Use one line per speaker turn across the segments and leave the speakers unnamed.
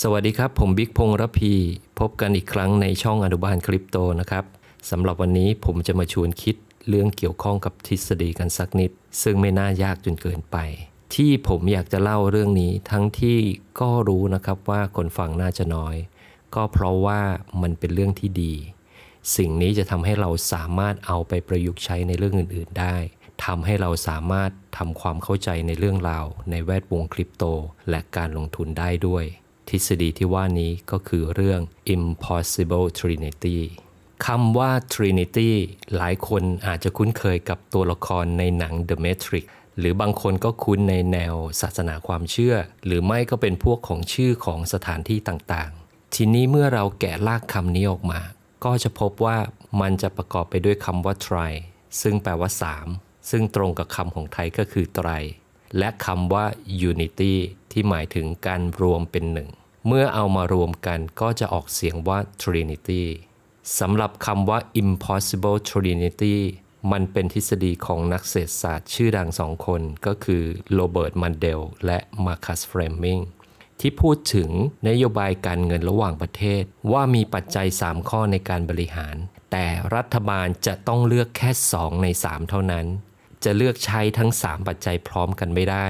สวัสดีครับ ผมบิ๊กพงษ์ระพี พบกันอีกครั้งในช่องอนุบาลคริปโตนะครับสำหรับวันนี้ผมจะมาชวนคิดเรื่องเกี่ยวข้องกับทฤษฎีกันสักนิด ซึ่งไม่น่ายากจนเกินไป ที่ผมอยากจะเล่าเรื่องนี้ทั้งที่ก็รู้นะครับว่าคนฟังน่าจะน้อย ก็เพราะว่ามันเป็นเรื่องที่ดี สิ่งนี้จะทำให้เราสามารถเอาไปประยุกต์ใช้ในเรื่องอื่น ๆ ได้ทำให้เราสามารถทำความเข้าใจในเรื่องราวในแวดวงคริปโต และการลงทุนได้ด้วย ทฤษฎีที่ว่านี้ก็คือเรื่อง impossible trinity คำว่า trinity หลายคนอาจจะคุ้นเคยกับตัวละครในหนัง The Matrix หรือบางคนก็คุ้นในแนวศาสนาความเชื่อ หรือไม่ก็เป็นพวกของชื่อของสถานที่ต่างๆ ทีนี้เมื่อเราแกะลากคำนี้ออกมา ก็จะพบว่ามันจะประกอบไปด้วยคำว่า tri ซึ่งแปลว่า 3 ซึ่งตรงกับคำของไทยก็คือไตร และคำว่า unity ที่หมายถึงการรวมเป็นหนึ่ง เมื่อเอามารวมกันก็จะออกเสียงว่า trinity สำหรับคำว่า impossible trinity มันเป็นทฤษฎีของนักเศรษฐศาสตร์ชื่อดังสองคนก็คือโรเบิร์ตมันเดลและมาคัสเฟรมมิงที่พูดถึงนโยบายการเงินระหว่างประเทศ ว่ามีปัจจัย 3 ข้อในการบริหาร แต่รัฐบาลจะต้องเลือกแค่ 2 ใน 3 เท่านั้น จะเลือกใช้ทั้ง 3 ปัจจัยพร้อมกันไม่ได้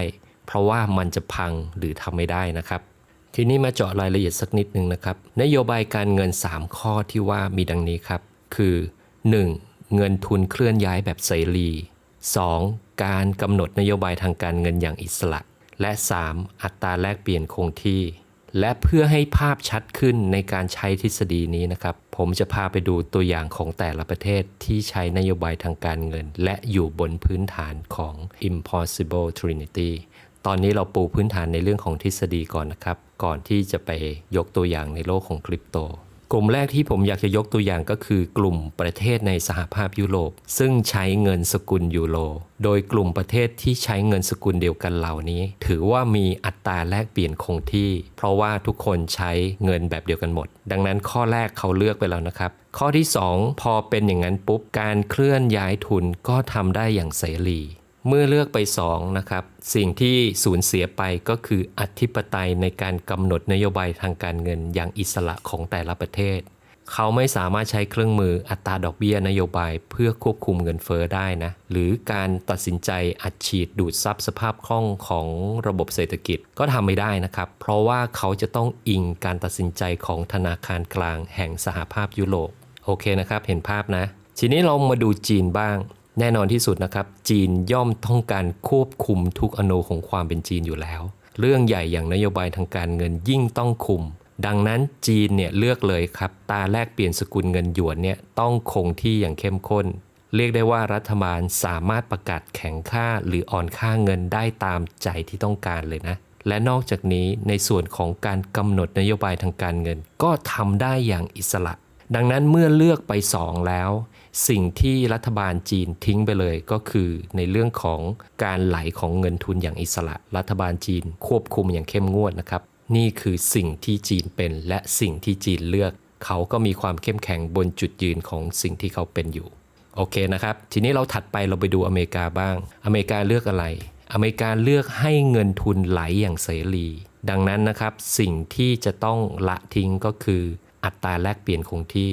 เพราะว่ามันจะพังหรือทำไม่ได้นะครับ ทีนี้มาเจาะรายละเอียดสักนิดหนึ่งนะครับ นโยบายการเงิน 3 ข้อที่ว่ามีดังนี้ครับ คือ 1. เงินทุนเคลื่อนย้ายแบบเสรี 2. การกำหนดนโยบายทางการเงินอย่างอิสระ และ 3. อัตราแลกเปลี่ยนคงที่ และเพื่อให้ภาพชัดขึ้นในการใช้ทฤษฎีนี้นะครับ ผมจะพาไปดูตัวอย่างของแต่ละประเทศที่ใช้นโยบายทางการเงิน และอยู่บนพื้นฐานของ impossible trinity ตอนนี้เราปูพื้นฐานในเรื่องของทฤษฎีก่อนนะครับ ก่อนที่จะไปยกตัวอย่างในโลกของคริปโต กลุ่มแรกที่ผมอยากจะยกตัวอย่างก็คือกลุ่มประเทศในสหภาพยุโรป ซึ่งใช้เงินสกุลยูโร โดยกลุ่มประเทศที่ใช้เงินสกุลเดียวกันเหล่านี้ ถือว่ามีอัตราแลกเปลี่ยนคงที่ เพราะว่าทุกคนใช้เงินแบบเดียวกันหมด ดังนั้นข้อแรกเขาเลือกไปแล้วนะครับข้อที่ 2 พอเป็นอย่างนั้นปุ๊บการเคลื่อนย้ายทุนก็ทำได้อย่างเสรี เมื่อเลือกไป2นะครับ สิ่งที่สูญเสียไปก็คืออธิปไตยในการกำหนดนโยบายทางการเงินอย่างอิสระของแต่ละประเทศ เขาไม่สามารถใช้เครื่องมืออัตราดอกเบี้ยนโยบายเพื่อควบคุมเงินเฟอ้อได้นะ หรือการตัดสินใจอัดฉีดดูดซับสภาพคล่องของระบบเศรษฐกิจก็ทำไม่ได้นะครับ เพราะว่าเขาจะต้องอิงการตัดสินใจของธนาคารกลางแห่งสหภาพยุโรปโอเคนะครับ เห็นภาพนะ ทีนี้เรามาดูจีนบ้าง แน่นอนที่สุดนะครับ จีนย่อมต้องการควบคุมทุกอนูของความเป็นจีนอยู่แล้ว เรื่องใหญ่อย่างนโยบายทางการเงินยิ่งต้องคุม ดังนั้นจีนเนี่ยเลือกเลยครับตาแลกเปลี่ยนสกุลเงินหยวนเนี่ยต้องคงที่อย่างเข้มข้น เรียกได้ว่ารัฐบาลสามารถประกาศแข็งค่าหรืออ่อนค่าเงินได้ตามใจที่ต้องการเลยนะและนอกจากนี้ในส่วนของการกำหนดนโยบายทางการเงิน ก็ทำได้อย่างอิสระ ดังนั้นเมื่อเลือกไป 2 แล้ว สิ่งที่รัฐบาลจีนทิ้งไปเลยก็คือในเรื่องของการไหลของเงินทุนอย่างอิสระ รัฐบาลจีนควบคุมอย่างเข้มงวดนะครับ นี่คือสิ่งที่จีนเป็นและสิ่งที่จีนเลือก เขาก็มีความเข้มแข็งบนจุดยืนของสิ่งที่เขาเป็นอยู่ โอเคนะครับ ทีนี้เราถัดไปเราไปดูอเมริกาบ้าง อเมริกาเลือกอะไร อเมริกาเลือกให้เงินทุนไหลอย่างเสรีดังนั้นนะครับสิ่งที่จะต้องละทิ้งก็คืออัตราแลกเปลี่ยนคงที่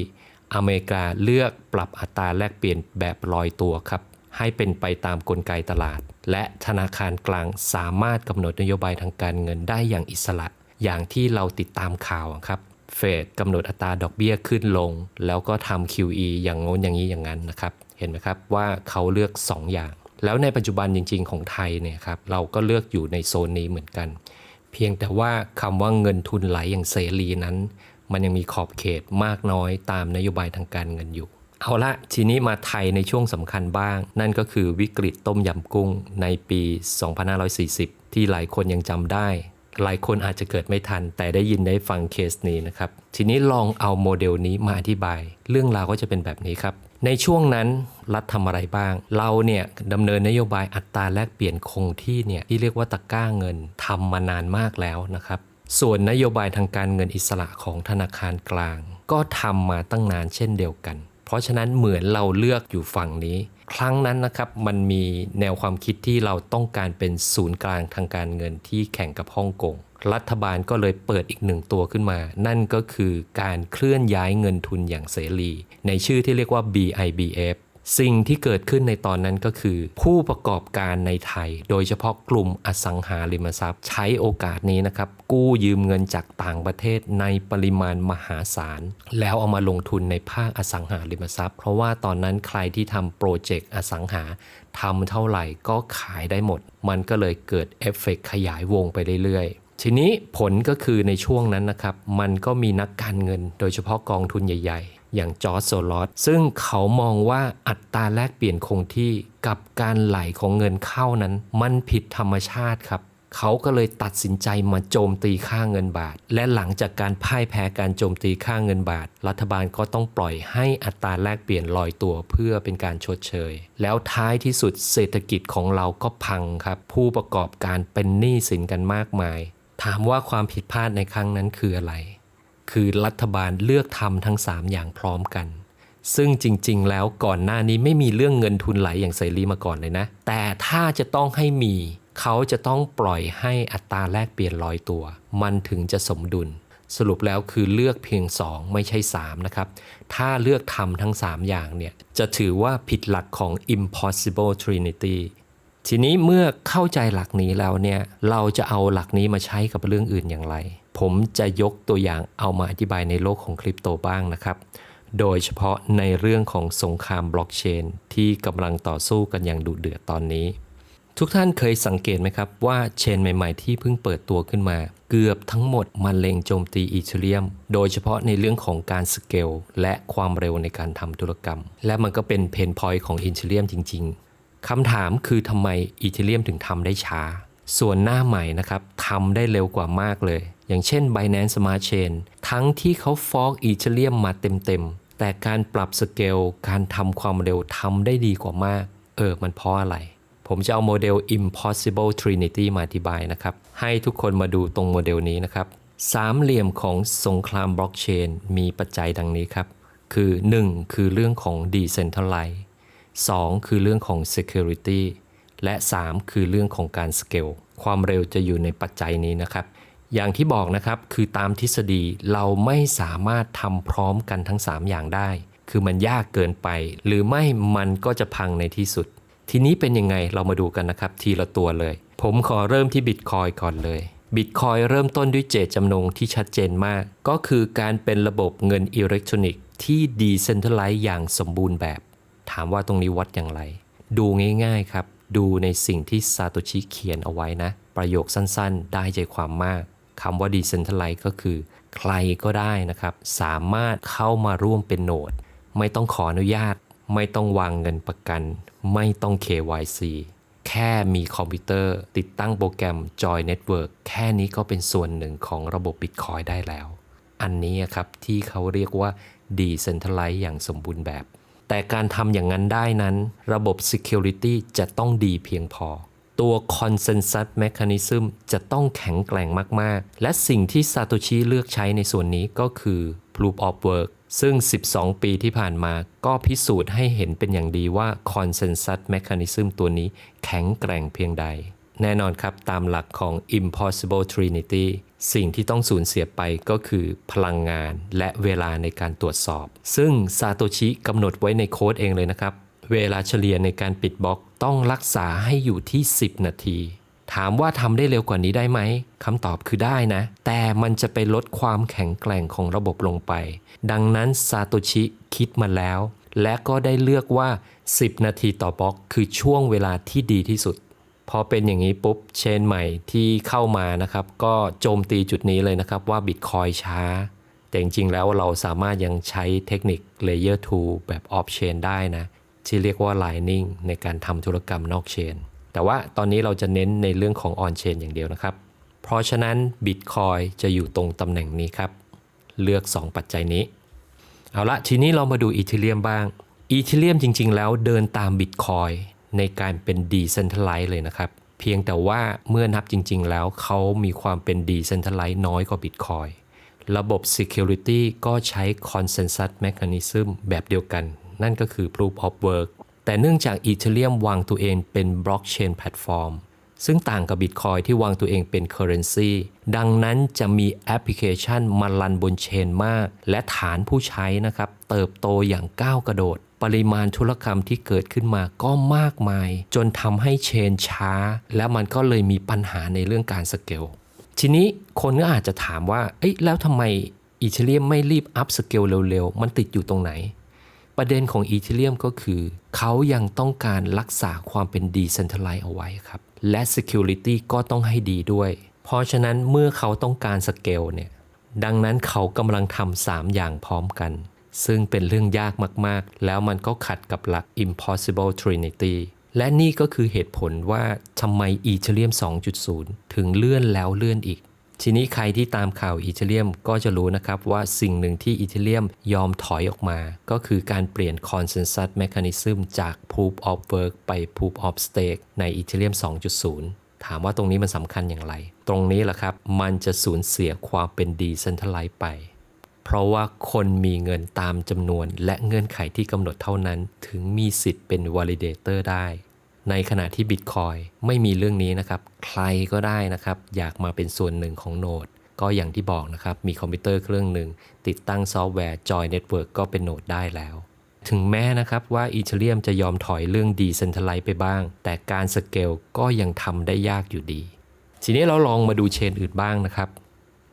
อเมริกาเลือกปรับอัตราแลกเปลี่ยนแบบลอยตัวครับ ให้เป็นไปตามกลไกตลาด และธนาคารกลางสามารถกำหนดนโยบายทางการเงินได้อย่างอิสระ อย่างที่เราติดตามข่าวครับเฟดกำหนดอัตราดอกเบี้ยขึ้นลง แล้วก็ทำ QE อย่างโน้นอย่างนี้อย่างนั้นนะครับ เห็นไหมครับว่าเขาเลือก 2 อย่าง แล้วในปัจจุบันจริง ๆ ของไทยเนี่ยครับเราก็เลือกอยู่ในโซนนี้เหมือนกัน เพียงแต่ว่าคำว่าเงินทุนไหลอย่างเสรีนั้น มันยังมีขอบเขตมากน้อยตามนโยบายทางการเงินอยู่ เอาละทีนี้มาไทยในช่วงสำคัญบ้าง นั่นก็คือวิกฤตต้มยำกุ้งในปี 2540 ที่หลายคนยังจำได้ หลายคนอาจจะเกิดไม่ทัน แต่ได้ยินได้ฟังเคสนี้นะครับ ทีนี้ลองเอาโมเดลนี้มาอธิบาย เรื่องราวก็จะเป็นแบบนี้ครับในช่วงนั้นรัฐทำอะไรบ้าง เราเนี่ยดำเนินนโยบายอัตราแลกเปลี่ยนคงที่เนี่ยที่เรียกว่าตะก้าเงินทำมานานมากแล้วนะครับ ส่วนนโยบายทางการเงินอิสระของธนาคารกลาง ก็ทำมาตั้งนานเช่นเดียวกัน เพราะฉะนั้นเหมือนเราเลือกอยู่ฝั่งนี้ ครั้งนั้นนะครับมันมีแนวความคิดที่เราต้องการเป็นศูนย์กลางทางการเงินที่แข่งกับฮ่องกงรัฐบาลก็เลยเปิดอีกหนึ่งตัวขึ้นมา นั่นก็คือการเคลื่อนย้ายเงินทุนอย่างเสรี ในชื่อที่เรียกว่า BIBF สิ่งที่เกิดขึ้นในตอนนั้นก็คือ ผู้ประกอบการในไทย โดยเฉพาะกลุ่มอสังหาริมทรัพย์ ใช้โอกาสนี้นะครับ กู้ยืมเงินจากต่างประเทศในปริมาณมหาศาล แล้วเอามาลงทุนในภาคอสังหาริมทรัพย์ เพราะว่าตอนนั้นใครที่ทำโปรเจกต์อสังหาทำเท่าไหร่ก็ขายได้หมด มันก็เลยเกิดเอฟเฟกขยายวงไปเรื่อยๆทีนี้ผลก็คือในช่วงนั้นนะครับ มันก็มีนักการเงิน โดยเฉพาะกองทุนใหญ่ อย่างจอร์จโซลอสซึ่งเขามองว่าอัตราแลกเปลี่ยนคงที่กับการไหลของเงินเข้านั้น มันผิดธรรมชาติครับ เขาก็เลยตัดสินใจมาโจมตีค่าเงินบาท และหลังจากการพ่ายแพ้การโจมตีค่าเงินบาท รัฐบาลก็ต้องปล่อยให้อัตราแลกเปลี่ยนลอยตัวเพื่อเป็นการชดเชย แล้วท้ายที่สุดเศรษฐกิจของเราก็พังครับ ผู้ประกอบการเป็นหนี้สินกันมากมาย ถามว่าความผิดพลาดในครั้งนั้นคืออะไร คือรัฐบาลเลือกทำทั้ง 3 อย่างพร้อมกัน ซึ่งจริง ๆ แล้วก่อนหน้านี้ไม่มีเรื่องเงินทุนไหลอย่างเสรีมาก่อนเลยนะ แต่ถ้าจะต้องให้มีเขาจะต้องปล่อยให้อัตราแลกเปลี่ยนลอยตัว มันถึงจะสมดุล สรุปแล้วคือเลือกเพียง 2 ไม่ใช่ 3 นะครับ ถ้าเลือกทำทั้ง 3 อย่างเนี่ยจะถือว่าผิดหลักของ impossible trinity ทีนี้เมื่อเข้าใจหลักนี้แล้วเนี่ยเราจะเอาหลักนี้มาใช้กับเรื่องอื่นอย่างไร ผมจะยกตัวอย่างเอามาอธิบายในโลกของคริปโตบ้างนะครับ โดยเฉพาะในเรื่องของสงครามบล็อกเชนที่กำลังต่อสู้กันอย่างดุเดือดตอนนี้ ทุกท่านเคยสังเกตไหมครับว่าเชนใหม่ๆที่เพิ่งเปิดตัวขึ้นมา เกือบทั้งหมดมันเล็งโจมตีอีเทเรียม โดยเฉพาะในเรื่องของการสเกลและความเร็วในการทำธุรกรรม และมันก็เป็นเพนพอยต์ของอีเทเรียมจริง ๆคำถามคือทำไมอีเทเรียมถึงทำได้ช้า ส่วนหน้าใหม่นะครับทำได้เร็วกว่ามากเลย อย่างเช่น Binance Smart Chain ทั้งที่เขาฟอกอีเทเรียมมาเต็มๆ แต่การปรับสเกลการทำความเร็วทำได้ดีกว่ามาก เออ มันเพราะอะไร ผมจะเอาโมเดล Impossible Trinity มาอธิบายนะครับ ให้ทุกคนมาดูตรงโมเดลนี้นะครับ สามเหลี่ยมของสงครามบล็อกเชนมีปัจจัยดังนี้ครับ คือ 1. คือเรื่องของ Decentralize 2. คือเรื่องของ Security และ 3 คือเรื่องของการสเกลความเร็วจะอยู่ในปัจจัยนี้นะครับ อย่างที่บอกนะครับ คือตามทฤษฎีเราไม่สามารถทำพร้อมกันทั้ง 3 อย่างได้ คือมันยากเกินไป หรือไม่มันก็จะพังในที่สุด ทีนี้เป็นยังไงเรามาดูกันนะครับ ทีละตัวเลย ผมขอเริ่มที่บิตคอยก่อนเลยบิตคอยเริ่มต้นด้วยเจตจำนงที่ชัดเจนมาก ก็คือการเป็นระบบเงินอิเล็กทรอนิกส์ที่ดีเซนท r a ไลซ์อย่างสมบูรณ์แบบ ถามว่าตรงนี้วัดอย่างไร ดูง่ายๆครับ ดูในสิ่งที่ซาโตชิเขียนเอาไว้นะ ประโยคสั้นๆ ได้ใจความมาก คำว่า Decentralize ก็คือ ใครก็ได้นะครับ สามารถเข้ามาร่วมเป็นโนด ไม่ต้องขออนุญาต ไม่ต้องวางเงินประกัน ไม่ต้อง KYC แค่มีคอมพิวเตอร์ติดตั้งโปรแกรม Joy Network แค่นี้ก็เป็นส่วนหนึ่งของระบบ Bitcoin ได้แล้ว อันนี้ครับที่เขาเรียกว่า Decentralize อย่างสมบูรณ์แบบ แต่การทำอย่างนั้นได้นั้น ระบบ Security จะต้องดีเพียงพอ ตัว Consensus Mechanism จะต้องแข็งแกร่งมาก ๆ และสิ่งที่ซาโตชิเลือกใช้ในส่วนนี้ก็คือ Proof of Work ซึ่ง 12 ปีที่ผ่านมาก็พิสูจน์ให้เห็นเป็นอย่างดีว่า Consensus Mechanism ตัวนี้แข็งแกร่งเพียงใด แน่นอนครับตามหลักของ Impossible Trinity สิ่งที่ต้องสูญเสียไปก็คือพลังงานและเวลาในการตรวจสอบ ซึ่งซาโตชิกำหนดไว้ในโค้ดเองเลยนะครับ เวลาเฉลี่ยในการปิดบล็อกต้องรักษาให้อยู่ที่ 10 นาที ถามว่าทำได้เร็วกว่านี้ได้ไหมคำตอบคือได้นะ แต่มันจะไปลดความแข็งแกร่งของระบบลงไป ดังนั้นซาโตชิคิดมาแล้ว และก็ได้เลือกว่า 10 นาทีต่อบล็อก คือช่วงเวลาที่ดีที่สุดพอเป็นอย่างนี้ปุ๊บเชนใหม่ที่เข้ามานะครับ ก็โจมตีจุดนี้เลยนะครับว่าบิตคอยช้า แต่จริงๆแล้วเราสามารถยังใช้เทคนิค Layer 2 แบบ Off Chain ได้นะ ที่เรียกว่า Lining ในการทำธุรกรรมนอกเชน แต่ว่าตอนนี้เราจะเน้นในเรื่องของ On Chain อย่างเดียวนะครับ เพราะฉะนั้น Bitcoin จะอยู่ตรงตำแหน่งนี้ครับ เลือก 2 ปัจจัยนี้ เอาละทีนี้เรามาดูอีเทเรียมบ้างอีเทเรียมจริง ๆ แล้วเดินตาม Bitcoin ในการเป็น Decentralize เลยนะครับ เพียงแต่ว่าเมื่อนับจริง ๆ แล้วเขามีความเป็น Decentralize น้อยกว่า Bitcoin ระบบ Security ก็ใช้ Consensus Mechanism แบบเดียวกัน นั่นก็คือ Proof of Work แต่เนื่องจาก Ethereum วางตัวเองเป็น Blockchain Platform ซึ่งต่างกับบิตคอยที่วางตัวเองเป็น Currency ดังนั้นจะมีแอปพลิเคชันมาลันบนเชนมาก และฐานผู้ใช้นะครับ เติบโตอย่างก้าวกระโดด ปริมาณธุรกรรมที่เกิดขึ้นมาก็มากมาย จนทำให้เชนช้า และมันก็เลยมีปัญหาในเรื่องการสเกลทีนี้คนก็อาจจะถามว่า เอ้ยแล้วทำไมอีเทเรียมไม่รีบอัพสเกลเร็วๆ มันติดอยู่ตรงไหน ประเด็นของอีเทเรียมก็คือ เขายังต้องการรักษาความเป็นดีเซนท r ไล z ์เอาไว้ครับ และ Security ก็ต้องให้ดีด้วย เพราะฉะนั้นเมื่อเขาต้องการสเกลเนี่ย ดังนั้นเขากำลังทำสามอย่างพร้อมกัน ซึ่งเป็นเรื่องยากมากๆ แล้วมันก็ขัดกับหลัก impossible trinity และนี่ก็คือเหตุผลว่าทำไมอีเทเรียม2.0 ถึงเลื่อนแล้วเลื่อนอีก ทีนี้ใครที่ตามข่าวอีเทเรียมก็จะรู้นะครับว่าสิ่งหนึ่งที่อีเทเรียมยอมถอยออกมา ก็คือการเปลี่ยน consensus mechanism จาก proof of work ไป proof of stake ในอีเทเรียม 2.0 ถามว่าตรงนี้มันสำคัญอย่างไร ตรงนี้แหละครับ มันจะสูญเสียความเป็น decentralized ไป เพราะว่าคนมีเงินตามจำนวนและเงื่อนไขที่กำหนดเท่านั้น ถึงมีสิทธิ์เป็น validator ได้ ในขณะที่ Bitcoin ไม่มีเรื่องนี้นะครับ ใครก็ได้นะครับ อยากมาเป็นส่วนหนึ่งของโนด ก็อย่างที่บอกนะครับ มีคอมพิวเตอร์เครื่องหนึ่ง ติดตั้งซอฟต์แวร์ Joy Network ก็เป็นโนดได้แล้ว ถึงแม้นะครับว่าอีเทเรียมจะยอมถอยเรื่อง Decentralize ไปบ้าง แต่การสเกลก็ยังทำได้ยากอยู่ดี ทีนี้เราลองมาดูเชนอื่นบ้างนะครับ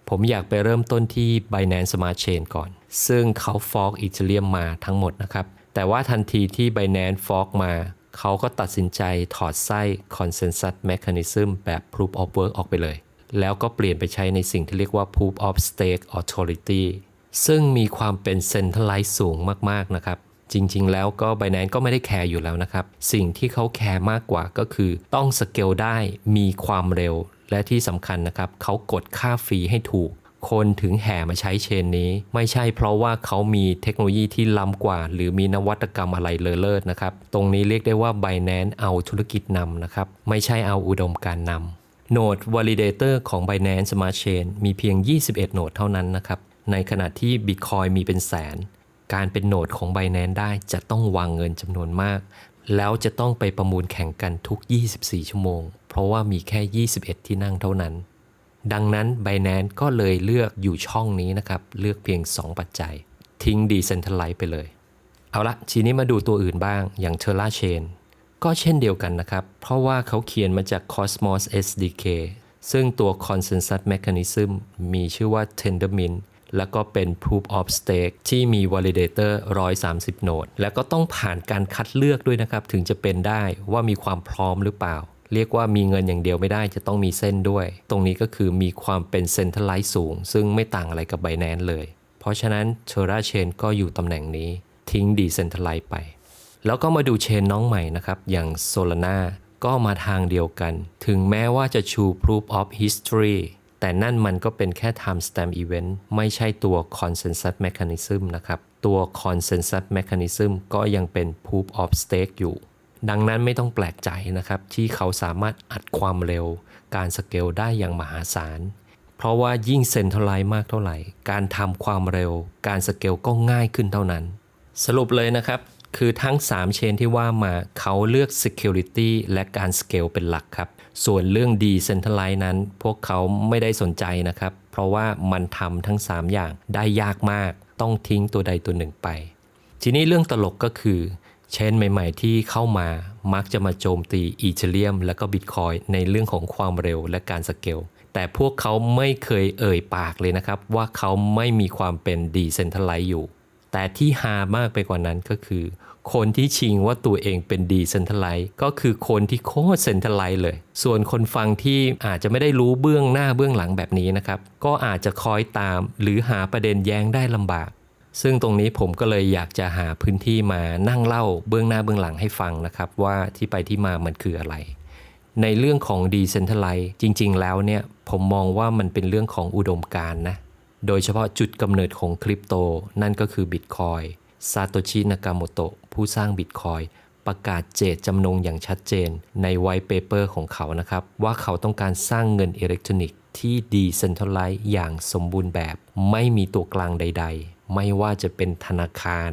ผมอยากไปเริ่มต้นที่ Binance Smart Chain ก่อน ซึ่งเขาฟอกอีเทเรียมมาทั้งหมดนะครับ แต่ว่าทันทีที่ Binance ฟอกมา เขาก็ตัดสินใจถอดไส้ Consensus Mechanism แบบ Proof of Work ออกไปเลย แล้วก็เปลี่ยนไปใช้ในสิ่งที่เรียกว่า Proof of Stake Authority ซึ่งมีความเป็น Centralized สูงมาก ๆ นะครับ จริง ๆ แล้วก็ Binance ก็ไม่ได้แคร์อยู่แล้วนะครับ สิ่งที่เขาแคร์มากกว่าก็คือ ต้องสเกลได้มีความเร็ว และที่สำคัญนะครับ เขากดค่าฟรีให้ถูก คนถึงแห่มาใช้เชนนี้ ไม่ใช่เพราะว่าเขามีเทคโนโลยีที่ล้ำกว่า หรือมีนวัตกรรมอะไรเลอเลิศนะครับ ตรงนี้เรียกได้ว่า Binance เอาธุรกิจนำนะครับ ไม่ใช่เอาอุดมการนำโนด Validator ของ Binance Smart Chain มีเพียง 21 โนดเท่านั้นนะครับ ในขณะที่ Bitcoin มีเป็นแสน การเป็นโนดของ Binance ได้จะต้องวางเงินจำนวนมาก แล้วจะต้องไปประมูลแข่งกันทุก 24 ชั่วโมง เพราะว่ามีแค่ 21 ที่นั่งเท่านั้น ดังนั้น Binance ก็เลยเลือกอยู่ช่องนี้นะครับ เลือกเพียง 2 ปัจจัย ทิ้ง Decentralize ไปเลย เอาละทีนี้มาดูตัวอื่นบ้างอย่าง Terra Chain ก็เช่นเดียวกันนะครับ เพราะว่าเขาเขียนมาจาก Cosmos SDK ซึ่งตัว Consensus Mechanism มีชื่อว่า Tendermint แล้วก็เป็น Proof of Stake ที่มี Validator 130 โนด แล้วก็ต้องผ่านการคัดเลือกด้วยนะครับ ถึงจะเป็นได้ว่ามีความพร้อมหรือเปล่า เรียกว่ามีเงินอย่างเดียวไม่ได้จะต้องมีเส้นด้วย ตรงนี้ก็คือมีความเป็น Centralized สูง ซึ่งไม่ต่างอะไรกับ Binance เลย เพราะฉะนั้น Terra Chain ก็อยู่ตำแหน่งนี้ทิ้ง Decentralized ไป แล้วก็มาดูเชนน้องใหม่นะครับ อย่าง Solana ก็มาทางเดียวกัน ถึงแม้ว่าจะชู Proof of History แต่นั่นมันก็เป็นแค่ time stamp event ไม่ใช่ตัว consensus mechanism นะครับ ตัว consensus mechanism ก็ยังเป็น proof of stake อยู่ ดังนั้นไม่ต้องแปลกใจนะครับ ที่เขาสามารถอัดความเร็ว การสเกลได้อย่างมหาศาล เพราะว่ายิ่งเซนทรัลไลซ์มากเท่าไหร่ การทำความเร็ว การสเกลก็ง่ายขึ้นเท่านั้น สรุปเลยนะครับ คือทั้ง 3 เชนที่ว่ามาเขาเลือก Security และการสเกลเป็นหลักครับ ส่วนเรื่อง Decentralize นั้น พวกเขาไม่ได้สนใจนะครับ เพราะว่ามันทำทั้ง 3 อย่างได้ยากมาก ต้องทิ้งตัวใดตัวหนึ่งไป ทีนี้เรื่องตลกก็คือ เช่นใหม่ๆ ที่เข้ามามักจะมาโจมตีอีเทเรียม และก็บิตคอยในเรื่องของความเร็วและการสเกล แต่พวกเขาไม่เคยเอ่ยปากเลยนะครับ ว่าเขาไม่มีความเป็นดีเซนท r a ไลซ์อยู่ แต่ที่ฮามากไปกว่านั้นก็คือ คนที่ชิงว่าตัวเองเป็นดีเซนท r a ไลซ์ก็คือคนที่โคตรเซนท r a ไลซ์เลย ส่วนคนฟังที่อาจจะไม่ได้รู้เบื้องหน้าเบื้องหลังแบบนี้นะครับ ก็อาจจะคอยตามหรือหาประเด็นแย้งได้ลำบาก ซึ่งตรงนี้ผมก็เลยอยากจะหาพื้นที่มานั่งเล่าเบื้องหน้าเบื้องหลังให้ฟังนะครับ ว่าที่ไปที่มามันคืออะไร ในเรื่องของ Decentralize จริง ๆ แล้วเนี่ยผมมองว่ามันเป็นเรื่องของอุดมการณ์นะ โดยเฉพาะจุดกำเนิดของคริปโต นั่นก็คือ Bitcoin ซาโตชินากาโมโตะผู้สร้าง Bitcoin ประกาศเจตจำนงอย่างชัดเจนในไว t ์เปเปอร์ของเขานะครับ ว่าเขาต้องการสร้างเงินอิเล็กทรอนิกส์ที่ Decentralize อย่างสมบูรณ์แบบ ไม่มีตัวกลางใด ๆ ไม่ว่าจะเป็นธนาคาร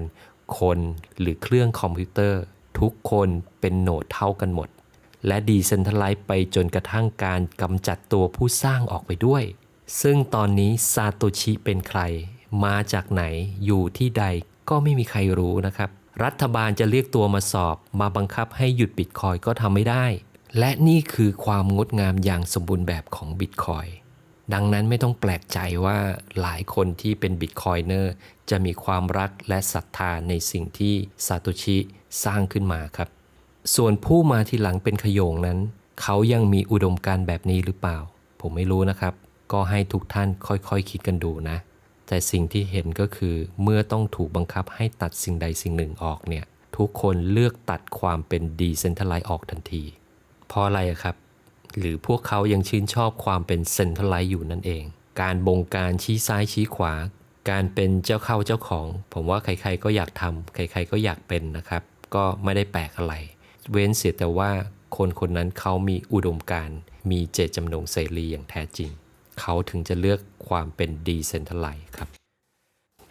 คนหรือเครื่องคอมพิวเตอร์ ทุกคนเป็นโหนดเท่ากันหมด และดีเซนท r ไลซ์ไปจนกระทั่งการกำจัดตัวผู้สร้างออกไปด้วย ซึ่งตอนนี้ซาโตชิเป็นใคร มาจากไหนอยู่ที่ใดก็ไม่มีใครรู้นะครับ รัฐบาลจะเรียกตัวมาสอบ มาบังคับให้หยุดบิตคอยก็ทำไม่ได้ และนี่คือความงดงามอย่างสมบูรณ์แบบของบิตคอย ดังนั้นไม่ต้องแปลกใจว่าหลายคนที่เป็นบิตคอยเนอร์จะมีความรักและศรัทธาในสิ่งที่ซาโตชิสร้างขึ้นมาครับ ส่วนผู้มาทีหลังเป็นขยงนั้น เขายังมีอุดมการแบบนี้หรือเปล่า ผมไม่รู้นะครับ ก็ให้ทุกท่านค่อยๆคคิดกันดูนะ แต่สิ่งที่เห็นก็คือเมื่อต้องถูกบังคับให้ตัดสิ่งใดสิ่งหนึ่งออกเนี่ย ทุกคนเลือกตัดความเป็นดีเซนท r ไลซ์ออกทันที เพราะอะไรครับ หรือพวกเขายังชื่นชอบความเป็นเซนทรัลไลซ์อยู่นั่นเอง การบงการชี้ซ้ายชี้ขวา การเป็นเจ้าเข้าเจ้าของ ผมว่าใครๆก็อยากทำใครๆก็อยากเป็นนะครับ ก็ไม่ได้แปลกอะไร เว้นเสียแต่ว่าคนคนนั้นเขามีอุดมการมีเจตจำนงเสรีอย่างแท้จริง เขาถึงจะเลือกความเป็นดีเซนทรัลไลซ์ครับ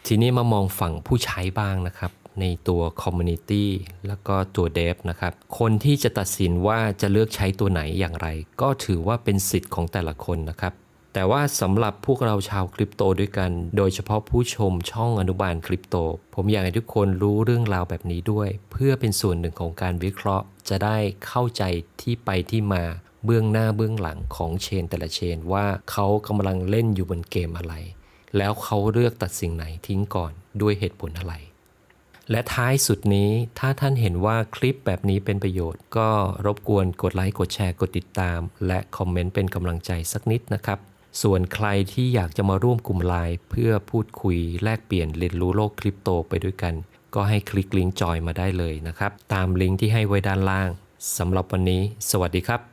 ทีนี้มามองฝั่งผู้ใช้บ้างนะครับ ในตัว Community แล้วก็ตัว Dev นะครับ คนที่จะตัดสินว่าจะเลือกใช้ตัวไหนอย่างไร ก็ถือว่าเป็นสิทธิ์ของแต่ละคนนะครับแต่ว่าสำหรับพวกเราชาวคริปโตด้วยกัน โดยเฉพาะผู้ชมช่องอนุบาลคริปโต ผมอยากให้ทุกคนรู้เรื่องราวแบบนี้ด้วย เพื่อเป็นส่วนหนึ่งของการวิเคราะห์ จะได้เข้าใจที่ไปที่มาเบื้องหน้าเบื้องหลังของเชนแต่ละเชนว่าเขากำลังเล่นอยู่บนเกมอะไร แล้วเขาเลือกตัดสิ่งไหนทิ้งก่อนด้วยเหตุผลอะไร และท้ายสุดนี้ถ้าท่านเห็นว่าคลิปแบบนี้เป็นประโยชน์ ก็รบกวนกดไลค์กดแชร์กดติดตาม และคอมเมนต์เป็นกำลังใจสักนิดนะครับ ส่วนใครที่อยากจะมาร่วมกลุ่มไลน์เพื่อพูดคุยแลกเปลี่ยนเรียนรู้โลกคริปโตไปด้วยกัน ก็ให้คลิกลิงก์จอยมาได้เลยนะครับ ตามลิงก์ที่ให้ไว้ด้านล่างสำหรับวันนี้ สวัสดีครับ